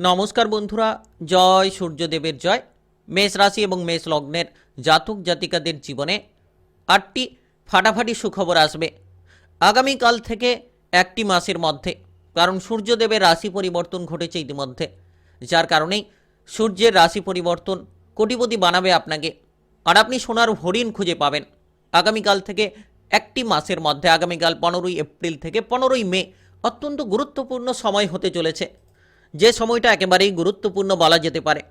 নমস্কার বন্ধুরা, জয় সূর্যদেবের জয়। মেষ রাশি এবং মেষ লগ্নের জাতক জাতিকাদের জীবনে আটটি ফাটাফাটি সুখবর আসবে আগামীকাল থেকে একটি মাসের মধ্যে, কারণ সূর্যদেবের রাশি পরিবর্তন ঘটেছে ইতিমধ্যে, যার কারণেই সূর্যের রাশি পরিবর্তন কোটিপতি বানাবে আপনাকে। আর আপনি সোনার হরিণ খুঁজে পাবেন আগামীকাল থেকে একটি মাসের মধ্যে, আগামীকাল পনেরোই এপ্রিল থেকে পনেরোই মে অত্যন্ত গুরুত্বপূর্ণ সময় হতে চলেছে। যে সময়টা একেবারেই গুরুত্বপূর্ণ বলা যেতে পারে,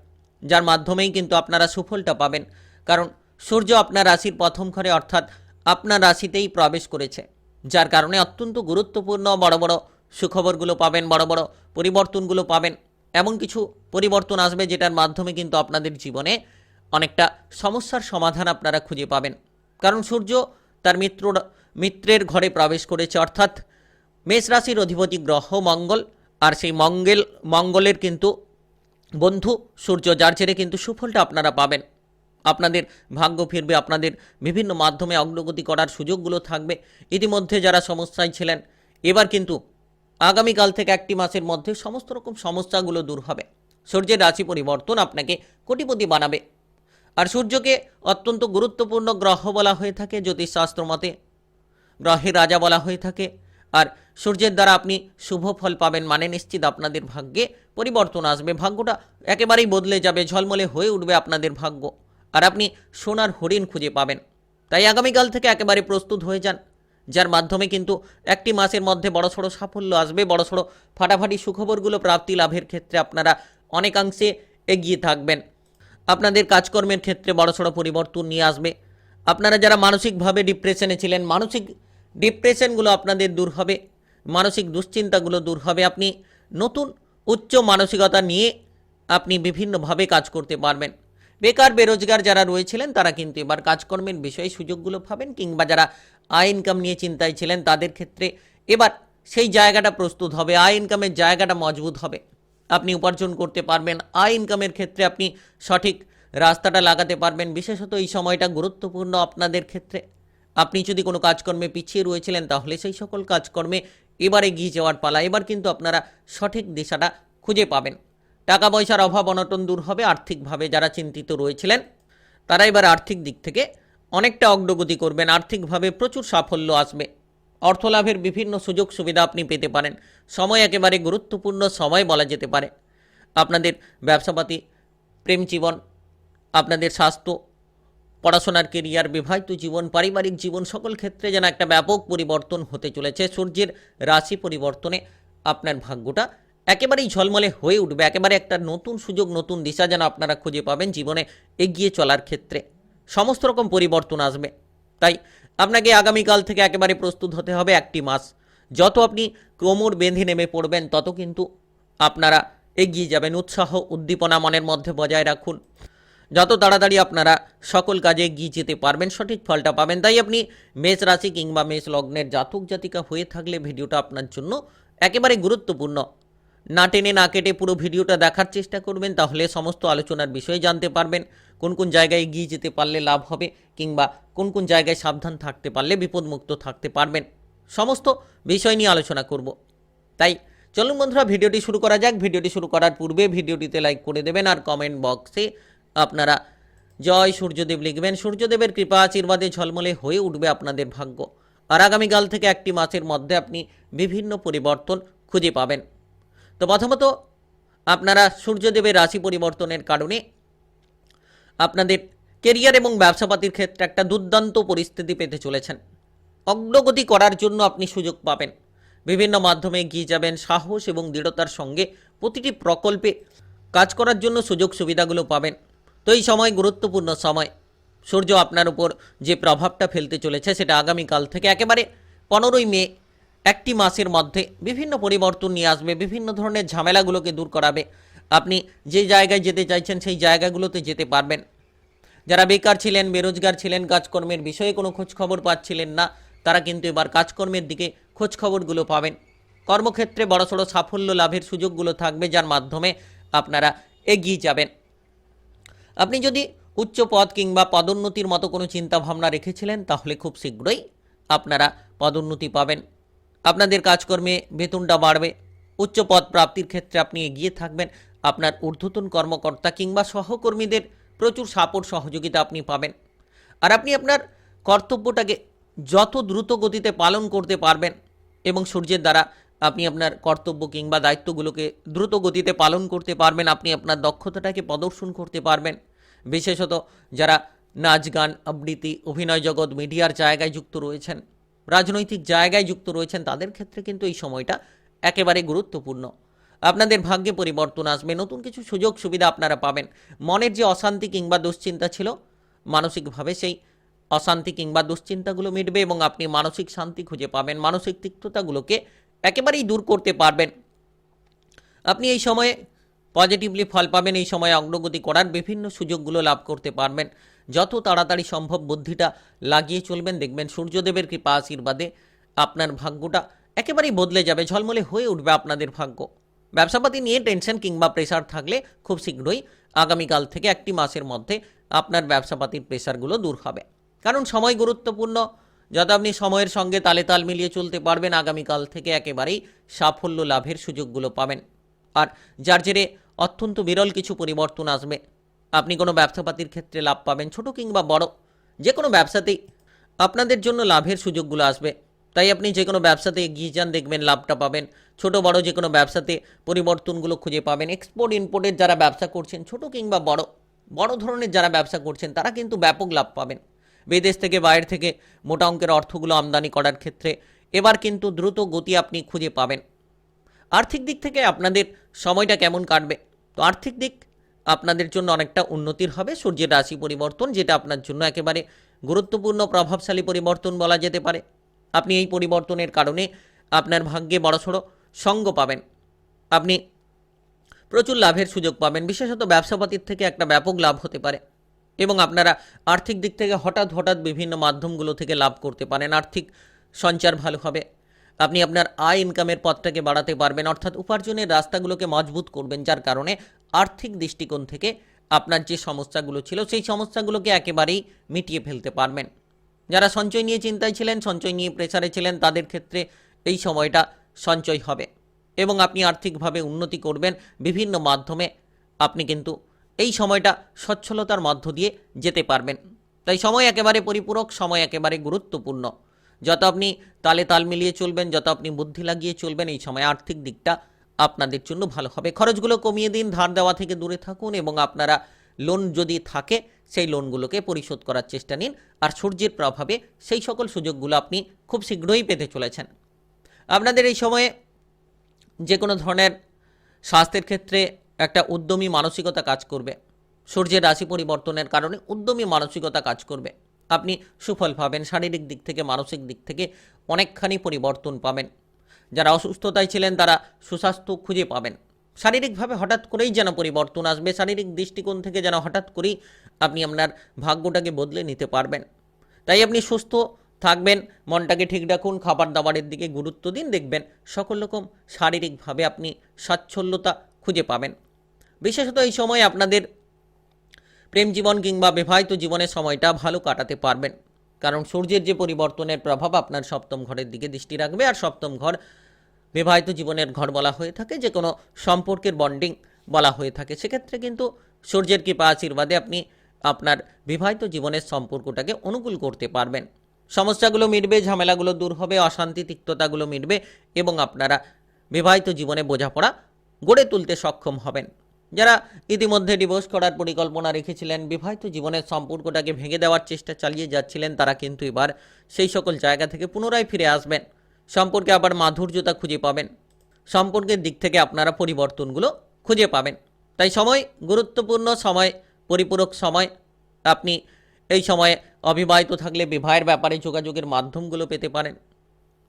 যার মাধ্যমেই কিন্তু আপনারা সুফলটা পাবেন। কারণ সূর্য আপনার রাশির প্রথম ঘরে অর্থাৎ আপনার রাশিতেই প্রবেশ করেছে, যার কারণে অত্যন্ত গুরুত্বপূর্ণ বড় বড় সুখবরগুলো পাবেন, বড় বড় পরিবর্তনগুলো পাবেন। এমন কিছু পরিবর্তন আসবে যেটার মাধ্যমে কিন্তু আপনাদের জীবনে অনেকটা সমস্যার সমাধান আপনারা খুঁজে পাবেন। কারণ সূর্য তার মিত্র মিত্রের ঘরে প্রবেশ করেছে, অর্থাৎ মেষ রাশির অধিপতি গ্রহ, মঙ্গল। আর সেই মঙ্গল, মঙ্গলের কিন্তু বন্ধু সূর্য, যার জেরে কিন্তু সুফলটা আপনারা পাবেন। আপনাদের ভাগ্য ফিরবে, আপনাদের বিভিন্ন মাধ্যমে অগ্রগতি করার সুযোগগুলো থাকবে। ইতিমধ্যে যারা সমস্যায় ছিলেন, এবার কিন্তু আগামীকাল থেকে একটি মাসের মধ্যে সমস্ত রকম সমস্যাগুলো দূর হবে। সূর্যের রাশি পরিবর্তন আপনাকে কোটিপতি বানাবে। আর সূর্যকে অত্যন্ত গুরুত্বপূর্ণ গ্রহ বলা হয়ে থাকে, জ্যোতিষশাস্ত্র মতে গ্রহের রাজা বলা হয়ে থাকে। আর সূর্যের দ্বারা আপনি শুভ ফল পাবেন মানে নিশ্চিত আপনাদের ভাগ্যে পরিবর্তন আসবে। ভাগ্যটা একেবারেই বদলে যাবে, ঝলমলে হয়ে উঠবে আপনাদের ভাগ্য। আর আপনি সোনার হরিণ খুঁজে পাবেন। তাই আগামীকাল থেকে একেবারে প্রস্তুত হয়ে যান, যার মাধ্যমে কিন্তু একটি মাসের মধ্যে বড়সড় সাফল্য আসবে বড়সড় ফাটাফাটি সুখবরগুলো প্রাপ্তি লাভের ক্ষেত্রে আপনারা অনেকাংশে এগিয়ে থাকবেন। আপনাদের কাজকর্মের ক্ষেত্রে বড়সড় পরিবর্তন নিয়ে আসবে। আপনারা যারা মানসিকভাবে ডিপ্রেশনে ছিলেন, মানসিক ডিপ্রেশনগুলো আপনাদের দূর হবে, মানসিক দুশ্চিন্তাগুলো দূর হবে, আপনি নতুন উচ্চ মানসিকতা নিয়ে আপনি বিভিন্নভাবে কাজ করতে পারবেন। বেকার, বেরোজগার যারা রয়েছিলেন, তারা কিন্তু এবার কাজকর্মের বিষয়ে সুযোগগুলো পাবেন কিংবা যারা আয় ইনকাম নিয়ে চিন্তায় ছিলেন, তাদের ক্ষেত্রে এবার সেই জায়গাটা প্রস্তুত হবে, আয় ইনকামের জায়গাটা মজবুত হবে। আপনি উপার্জন করতে পারবেন, আয় ইনকামের ক্ষেত্রে আপনি সঠিক রাস্তাটা লাগাতে পারবেন, বিশেষত এই সময়টা গুরুত্বপূর্ণ আপনাদের ক্ষেত্রে। আপনি যদি কোনো কাজকর্মে পিছিয়ে রয়েছিলেন, তাহলে সেই সকল কাজকর্মে এবার এগিয়ে যাওয়ার পালা। এবার কিন্তু আপনারা সঠিক দিশাটা খুঁজে পাবেন। টাকা পয়সার অভাব অনটন দূর হবে আর্থিকভাবে, যারা চিন্তিত রয়েছিলেন, তারা এবার আর্থিক দিক থেকে অনেকটা অগ্রগতি করবেন। আর্থিকভাবে প্রচুর সাফল্য আসবে। অর্থলাভের বিভিন্ন সুযোগ সুবিধা আপনি পেতে পারেন। সময় একেবারে গুরুত্বপূর্ণ সময় বলা যেতে পারে। আপনাদের ব্যবসাপাতি, প্রেম জীবন, আপনাদের স্বাস্থ্য পড়াশোনার কেরিয়ার বিবাহিত জীবন, পারিবারিক জীবন, সকল ক্ষেত্রে যেন একটা ব্যাপক পরিবর্তন হতে চলেছে। সূর্যের রাশি পরিবর্তনে আপনার ভাগ্যটা একেবারেই ঝলমলে হয়ে উঠবে। একেবারে একটা নতুন সুযোগ, নতুন দিশা যেন আপনারা খুঁজে পাবেন জীবনে এগিয়ে চলার ক্ষেত্রে। সমস্ত রকম পরিবর্তন আসবে। তাই আপনাকে আগামীকাল থেকে একেবারে প্রস্তুত হতে হবে একটি মাস। যত আপনি কোমর বেঁধে নেমে পড়বেন, তত কিন্তু আপনারা এগিয়ে যাবেন। উৎসাহ, উদ্দীপনা মনের মধ্যে বজায় রাখুন। যত তাড়াতাড়ি আপনারা সকল কাজে এগিয়ে যেতে পারবেন, সঠিক ফলটা পাবেন, তাই আপনি মেষ রাশি কিংবা মেষ লগ্নের জাতক জাতিকা হয়ে থাকলে ভিডিওটা আপনার জন্য একেবারে গুরুত্বপূর্ণ। না টেনে না কেটে পুরো ভিডিওটা দেখার চেষ্টা করবেন, তাহলে সমস্ত আলোচনার বিষয়ে জানতে পারবেন, কোন কোন জায়গায় এগিয়ে যেতে পারলে লাভ হবে কিংবা কোন কোন জায়গায় সাবধান থাকতে পারলে বিপদমুক্ত থাকতে পারবেন, সমস্ত বিষয় নিয়ে আলোচনা করব। তাই চলুন বন্ধুরা, ভিডিওটি শুরু করা যাক। ভিডিওটি শুরু করার পূর্বে ভিডিওটিতে লাইক করে দেবেন আর কমেন্ট বক্সে আপনারা। জয় সূর্যদেব লিখবেন, সূর্যদেবের কৃপা আশীর্বাদে ঝলমলে হয়ে উঠবে আপনাদের ভাগ্য। আর আগামীকাল থেকে একটি মাসের মধ্যে আপনি বিভিন্ন পরিবর্তন খুঁজে পাবেন। তো প্রথমত, আপনারা সূর্যদেবের রাশি পরিবর্তনের কারণে আপনাদের কেরিয়ার এবং ব্যবসাপাতির ক্ষেত্রে একটা দুর্দান্ত পরিস্থিতি পেতে চলেছেন। অগ্রগতি করার জন্য আপনি সুযোগ পাবেন। বিভিন্ন মাধ্যমে এগিয়ে যাবেন, সাহস এবং দৃঢ়তার সঙ্গে প্রতিটি প্রকল্পে কাজ করার জন্য সুযোগ সুবিধাগুলো পাবেন। তো এই সময় গুরুত্বপূর্ণ সময়। সূর্য আপনার উপর যে প্রভাবটা ফেলতে চলেছে সেটা আগামীকাল থেকে একেবারে পনেরোই মে, একটি মাসের মধ্যে বিভিন্ন পরিবর্তন নিয়ে আসবে, বিভিন্ন ধরনের ঝামেলাগুলোকে দূর করাবে। আপনি যে জায়গায় যেতে চাইছেন সেই জায়গাগুলোতে যেতে পারবেন। যারা বেকার ছিলেন, বেরোজগার ছিলেন, কাজকর্মের বিষয়ে কোনো খোঁজখবর পাচ্ছিলেন না, তারা কিন্তু এবার কাজকর্মের দিকে খোঁজখবরগুলো পাবেন। কর্মক্ষেত্রে বড়সড় সাফল্য লাভের সুযোগগুলো থাকবে, যার মাধ্যমে আপনারা এগিয়ে যাবেন। আপনি যদি উচ্চ পদ কিংবা পদোন্নতির মতো কোনো চিন্তাভাবনা রেখেছিলেন, তাহলে খুব শীঘ্রই আপনারা পদোন্নতি পাবেন। আপনাদের কাজকর্মে বেতনটা বাড়বে। উচ্চ পদ প্রাপ্তির ক্ষেত্রে আপনি এগিয়ে থাকবেন। আপনার ঊর্ধ্বতন কর্মকর্তা কিংবা সহকর্মীদের প্রচুর সাপোর্ট, সহযোগিতা আপনি পাবেন। আর আপনি আপনার কর্তব্যটাকে যত দ্রুত গতিতে পালন করতে পারবেন এবং সূর্যের দ্বারা আপনি আপনার কর্তব্য কিংবা দায়িত্বগুলোকে দ্রুত গতিতে পালন করতে পারবেন, আপনি আপনার দক্ষতাটাকে প্রদর্শন করতে পারবেন। বিশেষত যারা নাচ, গান, আবৃত্তি, অভিনয় জগৎ, মিডিয়ার জায়গায় যুক্ত রয়েছেন, রাজনৈতিক জায়গায় যুক্ত রয়েছেন, তাদের ক্ষেত্রে কিন্তু এই সময়টা একেবারে গুরুত্বপূর্ণ। আপনাদের ভাগ্যে পরিবর্তন আসবে, নতুন কিছু সুযোগ সুবিধা আপনারা পাবেন। মনের যে অশান্তি কিংবা দুশ্চিন্তা ছিল, মানসিকভাবে সেই অশান্তি কিংবা দুশ্চিন্তাগুলো মিটবে এবং আপনি মানসিক শান্তি খুঁজে পাবেন। মানসিক তিক্ততাগুলোকে একেবারেই দূর করতে পারবেন। আপনি এই সময়ে পজিটিভলি ফল পাবেন, এই সময়ে অগ্রগতি করার বিভিন্ন সুযোগগুলো লাভ করতে পারবেন। যত তাড়াতাড়ি সম্ভব বুদ্ধিটা লাগিয়ে চলবেন, দেখবেন সূর্যদেবের কৃপা আশীর্বাদে আপনার ভাগ্যটা একেবারেই বদলে যাবে, ঝলমলে হয়ে উঠবে আপনাদের ভাগ্য। ব্যবসাপাতি নিয়ে টেনশন কিংবা প্রেশার থাকলে খুব শীঘ্রই আগামীকাল থেকে একটি মাসের মধ্যে আপনার ব্যবসাপাতির প্রেশারগুলো দূর হবে। কারণ সময় গুরুত্বপূর্ণ যাতে আপনি সময়ের সঙ্গে তালে তাল মিলিয়ে চলতে পারবেন, আগামীকাল থেকে একেবারেই সাফল্য লাভের সুযোগগুলো পাবেন। আর যার জেরে অত্যন্ত বিরল কিছু পরিবর্তন আসবে। আপনি কোনো ব্যবসাপাতির ক্ষেত্রে লাভ পাবেন, ছোট কিংবা বড়। যে কোনো ব্যবসাতেই আপনাদের জন্য লাভের সুযোগগুলো আসবে। তাই আপনি যে কোনো ব্যবসাতে এগিয়ে যান, দেখবেন লাভটা পাবেন। ছোট, বড় যে কোনো ব্যবসাতে পরিবর্তনগুলো খুঁজে পাবেন। এক্সপোর্ট ইম্পোর্টের যারা ব্যবসা করছেন, ছোট কিংবা বড় বড় ধরনের যারা ব্যবসা করছেন, তারা কিন্তু ব্যাপক লাভ পাবেন। বিদেশ থেকে বাইরে থেকে মোটা অঙ্কের অর্থগুলো আমদানি করার ক্ষেত্রে এবার কিন্তু দ্রুত গতি আপনি খুঁজে পাবেন। আর্থিক দিক থেকে আপনাদের সময়টা কেমন কাটবে? তো আর্থিক দিক আপনাদের জন্য অনেকটা উন্নতির হবে। সূর্যের রাশি পরিবর্তন, যেটা আপনার জন্য একেবারে গুরুত্বপূর্ণ, প্রভাবশালী পরিবর্তন বলা যেতে পারে। আপনি এই পরিবর্তনের কারণে আপনার ভাগ্যে বড়সড় সঙ্গ পাবেন। আপনি প্রচুর লাভের সুযোগ পাবেন। বিশেষত ব্যবসাপাতির থেকে একটা ব্যাপক লাভ হতে পারে। এবং আপনারা আর্থিক দিক থেকে হঠাৎ হঠাৎ বিভিন্ন মাধ্যমগুলো থেকে লাভ করতে পারেন। আর্থিক সঞ্চার ভালো হবে। আপনি আপনার আয় ইনকামের পথটাকে বাড়াতে পারবেন। অর্থাৎ উপার্জনের রাস্তাগুলোকে মজবুত করবেন, যার কারণে আর্থিক দৃষ্টিকোণ থেকে আপনার যে সমস্যাগুলো ছিল, সেই সমস্যাগুলোকে একেবারেই মিটিয়ে ফেলতে পারবেন। যারা সঞ্চয় নিয়ে চিন্তায় ছিলেন, সঞ্চয় নিয়ে প্রেসারে ছিলেন, তাদের ক্ষেত্রে এই সময়টা সঞ্চয় হবে। এবং আপনি আর্থিকভাবে উন্নতি করবেন। বিভিন্ন মাধ্যমে আপনি কিন্তু এই সময়টা সচ্ছলতার মধ্য দিয়ে যেতে পারবেন। তাই সময় একেবারে পরিপূরক, সময় একেবারে গুরুত্বপূর্ণ। যত আপনি তালে তাল মিলিয়ে চলবেন, যত আপনি বুদ্ধি লাগিয়ে চলবেন, এই সময় আর্থিক দিকটা আপনাদের জন্য ভালো হবে। খরচগুলো কমিয়ে দিন, ধার দেওয়া থেকে দূরে থাকুন এবং আপনারা লোন যদি থাকে, সেই লোনগুলোকে পরিশোধ করার চেষ্টা নিন। আর সূর্যের প্রভাবে সেই সকল সুযোগগুলো আপনি খুব শীঘ্রই পেতে চলেছেন। আপনাদের এই সময়ে যে কোনো ধরনের স্বাস্থ্যের ক্ষেত্রে একটা উদ্যমী মানসিকতা কাজ করবে। সূর্যের রাশি পরিবর্তনের কারণে উদ্যমী মানসিকতা কাজ করবে। আপনি সুফল পাবেন, শারীরিক দিক থেকে, মানসিক দিক থেকে অনেকখানি পরিবর্তন পাবেন। যারা অসুস্থতায় ছিলেন, তারা সুস্বাস্থ্য খুঁজে পাবেন। শারীরিকভাবে হঠাৎ করেই যেন পরিবর্তন আসবে, শারীরিক দৃষ্টিকোণ থেকে যেন হঠাৎ করেই আপনি আপনার ভাগ্যটাকে বদলে নিতে পারবেন। তাই আপনি সুস্থ থাকবেন, মনটাকে ঠিক রাখুন খাবার দাবারের দিকে গুরুত্ব দিন, দেখবেন সকল রকম শারীরিকভাবে আপনি সাচ্ছল্যতা খুঁজে পাবেন। বিশেষত এই সময় আপনাদের প্রেম জীবন কিংবা বিবাহিত জীবনের সময়টা ভালো কাটাতে পারবেন। কারণ সূর্যের যে পরিবর্তনের প্রভাব আপনার সপ্তম ঘরের দিকে দৃষ্টি রাখবে আর সপ্তম ঘর বিবাহিত জীবনের ঘর বলা হয়ে থাকে, যে কোনো সম্পর্কের বন্ডিং বলা হয়ে থাকে। সেক্ষেত্রে কিন্তু সূর্যের কৃপা আশীর্বাদে আপনি আপনার বিবাহিত জীবনের সম্পর্কটাকে অনুকূল করতে পারবেন। সমস্যাগুলো মিটবে, ঝামেলাগুলো দূর হবে, অশান্তি, তিক্ততাগুলো মিটবে এবং আপনারা বিবাহিত জীবনে বোঝাপড়া গড়ে তুলতে সক্ষম হবেন। যারা ইতিমধ্যে ডিভোর্স করার পরিকল্পনা রেখেছিলেন, বিবাহিত জীবনের সম্পর্কটাকে ভেঙে দেওয়ার চেষ্টা চালিয়ে যাচ্ছিলেন, তারা কিন্তু এবার সেই সকল জায়গা থেকে পুনরায় ফিরে আসবেন। সম্পর্কে আবার মাধুর্যতা খুঁজে পাবেন। সম্পর্কের দিক থেকে আপনারা পরিবর্তনগুলো খুঁজে পাবেন। তাই সময় গুরুত্বপূর্ণ, সময় পরিপূরক সময়। আপনি এই সময়ে অবিবাহিত থাকলে বিবাহের ব্যাপারে যোগাযোগের মাধ্যমগুলো পেতে পারেন।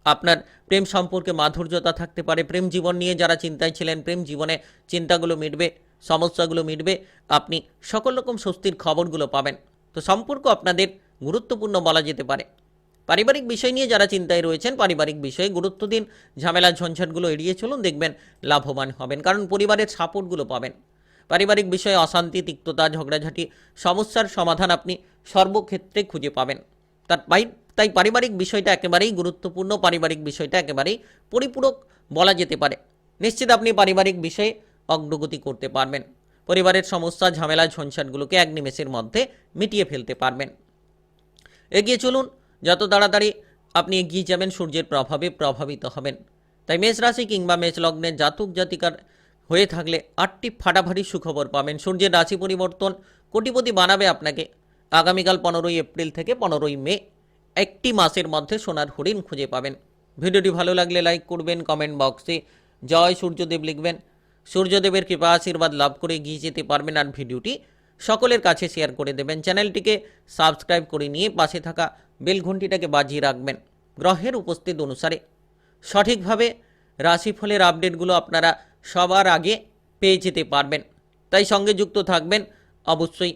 আপনার প্রেম সম্পর্কে মাধুর্যতা থাকতে পারে। প্রেম জীবন নিয়ে যারা চিন্তায় ছিলেন, প্রেম জীবনে চিন্তাগুলো মিটবে। সমস্যাগুলো মিটবে, আপনি সকল রকম স্বস্তির খবরগুলো পাবেন। তো সম্পর্ক আপনাদের গুরুত্বপূর্ণ বলা যেতে পারে। পারিবারিক বিষয় নিয়ে যারা চিন্তায় রয়েছেন, পারিবারিক বিষয়ে গুরুত্ব দিন। ঝামেলা, ঝঞ্ঝাটগুলো এড়িয়ে চলুন, দেখবেন লাভবান হবেন, কারণ পরিবারের সাপোর্টগুলো পাবেন। পারিবারিক বিষয়ে অশান্তি, তিক্ততা, ঝগড়াঝাটি, সমস্যার সমাধান আপনি সর্বক্ষেত্রে খুঁজে পাবেন। তার তাই পারিবারিক বিষয়টা একেবারেই গুরুত্বপূর্ণ, পারিবারিক বিষয়টা একেবারেই পরিপূরক বলা যেতে পারে। নিশ্চিত আপনি পারিবারিক বিষয়ে অগ্রগতি করতে পারবেন। পরিবারের সমস্যা ঝামেলা ঝঞ্ঝাটগুলোকে এক নিমেষের মধ্যে মিটিয়ে ফেলতে পারবেন। এগিয়ে চলুন, যত তাড়াতাড়ি আপনি এগিয়ে যাবেন, সূর্যের প্রভাবে প্রভাবিত হবেন। তাই মেষ রাশি কিংবা মেষ লগ্নের জাতক জাতিকার হয়ে থাকলে আটটি ফাটাফাটি সুখবর পাবেন। সূর্যের রাশি পরিবর্তন কোটিপতি বানাবে আপনাকে। আগামীকাল পনেরোই এপ্রিল থেকে পনেরোই মে, একটি মাসের মধ্যে সোনার হরিণ খুঁজে পাবেন। ভিডিওটি ভালো লাগলে লাইক করবেন, কমেন্ট বক্সে জয় সূর্যদেব লিখবেন। সূর্যদেবের কৃপা আশীর্বাদ লাভ করে গিয়ে যেতে পারবেন আর ভিডিওটি সকলের কাছে শেয়ার করে দেবেন। চ্যানেলটিকে সাবস্ক্রাইব করে নিয়ে পাশে থাকা বেল ঘন্টিটাকে বাজিয়ে রাখবেন। গ্রহের উপস্থিত অনুসারে সঠিকভাবে রাশিফলের আপডেটগুলো আপনারা সবার আগে পেয়ে যেতে পারবেন। তাই সঙ্গে যুক্ত থাকবেন। অবশ্যই